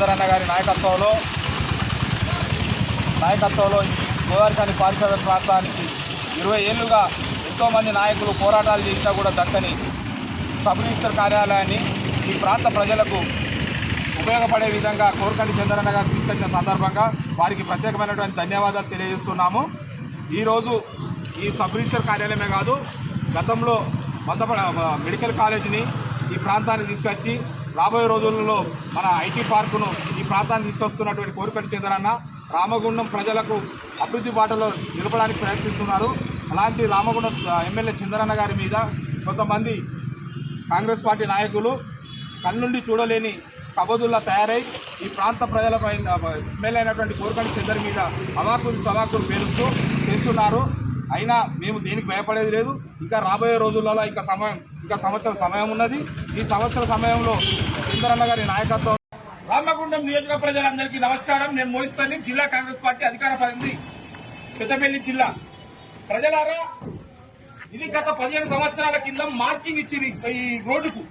చంద్రన్న గారి నాయకత్వంలో నాయకత్వంలో ఈ గోదావరికాని పారిశ్రామిక ప్రాంతానికి ఇరవై ఏళ్ళుగా ఎంతోమంది నాయకులు పోరాటాలు చేసినా కూడా దక్కని సబ్ రిజిస్టర్ కార్యాలయాన్ని ఈ ప్రాంత ప్రజలకు ఉపయోగపడే విధంగా కోరకండి చంద్రన్న గారు తీసుకొచ్చిన సందర్భంగా వారికి ప్రత్యేకమైనటువంటి ధన్యవాదాలు తెలియజేస్తున్నాము. ఈరోజు ఈ సబ్ రిజిస్టర్ కార్యాలయమే కాదు గతంలో మంత మెడికల్ కాలేజీని ఈ ప్రాంతానికి తీసుకొచ్చి రాబోయే రోజులలో మన ఐటీ పార్కును ఈ ప్రాంతానికి తీసుకొస్తున్నటువంటి కోరికటి చంద్రన్న రామగుండం ప్రజలకు అభివృద్ధి బాటలో నిలపడానికి ప్రయత్నిస్తున్నారు. అలాంటి రామగుండం ఎమ్మెల్యే చంద్రన్న గారి మీద కొంతమంది కాంగ్రెస్ పార్టీ నాయకులు కన్నుండి చూడలేని కబదుల్లా తయారై ఈ ప్రాంత ప్రజలపై ఎమ్మెల్యే అయినటువంటి కోరికని చంద్ర మీద అవాకులు చవాకులు పేరుస్తూ చేస్తున్నారు. అయినా మేము దేనికి భయపడేది లేదు. ఇంకా రాబోయే రోజులలో ఇంకా సమయం ఇంకా సంవత్సరం సమయం ఉన్నది. ఈ సంవత్సర సమయంలో చంద్రన్న గారి నాయకత్వం రామగుండం నియోజక ప్రజలందరికీ నమస్కారం. నేను మోహిస్తాను జిల్లా కాంగ్రెస్ పార్టీ అధికార పరిధి పెద్దపల్లి జిల్లా. ప్రజలారా ఇది గత పదిహేను సంవత్సరాల కింద మార్కింగ్ ఇచ్చింది ఈ రోడ్డుకు.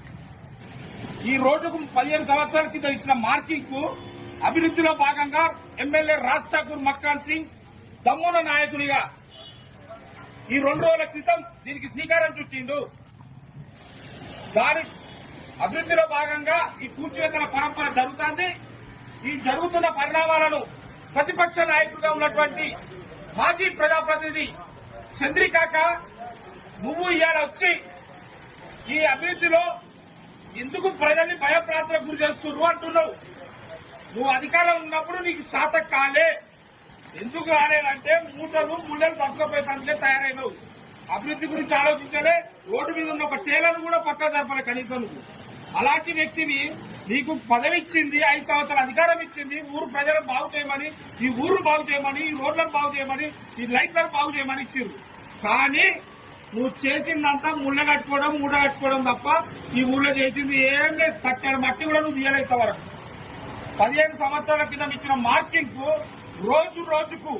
ఈ రోడ్డుకు పదిహేను సంవత్సరాల కింద ఇచ్చిన మార్కింగ్కు అభివృద్ధిలో భాగంగా ఎమ్మెల్యే రాజ్ ఠాకూర్ మక్కాన్ సింగ్ దమ్మున నాయకునిగా ఈ రెండు రోజుల క్రితం దీనికి శ్రీకారం చుట్టిండు. దాని అభివృద్ధిలో భాగంగా ఈ కూర్చువేతల పరంపర జరుగుతోంది. ఈ జరుగుతున్న పరిణామాలను ప్రతిపక్ష నాయకుడుగా ఉన్నటువంటి మాజీ ప్రజాప్రతినిధి చంద్రికాక నువ్వు ఇవాళ వచ్చి ఈ అభివృద్ధిలో ఎందుకు ప్రజల్ని భయప్రాంతలకు గురి చేస్తున్నారు అంటున్నావు? నువ్వు అధికారం ఉన్నప్పుడు నీకు శాత కాలే. ఎందుకు రాలేదంటే మూటలు ముళ్ళలు తక్కువపోయేందుకే తయారైనవు. అభివృద్ధి గురించి ఆలోచించలే రోడ్డు మీద ఉన్న ఒక టేలను కూడా పక్క జరపలే కనీసం. అలాంటి వ్యక్తిని నీకు పదవి ఇచ్చింది ఐదు సంవత్సరాల అధికారం ఇచ్చింది ఊరు ప్రజలను బాగు చేయమని ఈ ఊరు బాగు చేయమని ఈ రోడ్లను బాగు చేయమని ఈ లైట్లను బాగు చేయమని ఇచ్చింది కానీ నువ్వు చేసిందంతా ముళ్ళ కట్టుకోవడం మూడ కట్టుకోవడం తప్ప ఈ ఊళ్ళో చేసింది ఏం లేదు. కట్టాడు మట్టి కూడా నువ్వు తీయలేదు వరకు పదిహేను సంవత్సరాల కింద ఇచ్చిన మార్కింగ్కు రోజు రోజుకు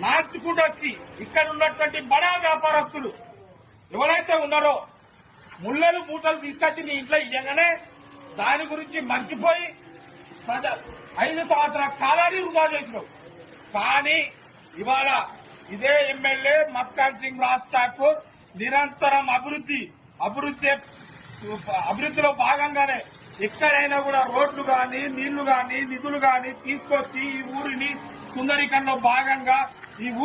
మార్చుకుంటూ వచ్చి ఇక్కడ ఉన్నటువంటి బడా వ్యాపారస్తులు ఎవరైతే ఉన్నారో ముళ్ళలు మూటలు తీసుకొచ్చి నీ ఇంట్లో ఇయ్యగానే దాని గురించి మర్చిపోయి ఐదు సంవత్సరాల కాలాన్ని వృధా చేసినావు. కానీ ఇవాళ ఇదే ఎమ్మెల్యే మక్కాన్ సింగ్ రాజ్ ఠాకూర్ నిరంతరం అభివృద్ధి అభివృద్ధి అభివృద్ధిలో భాగంగానే ఎక్కడైనా కూడా రోడ్లు గాని నీళ్ళు గాని నిధులు గాని తీసుకొచ్చి ఈ ఊరిని సుందరీకరణలో భాగంగా ఈ ఊరి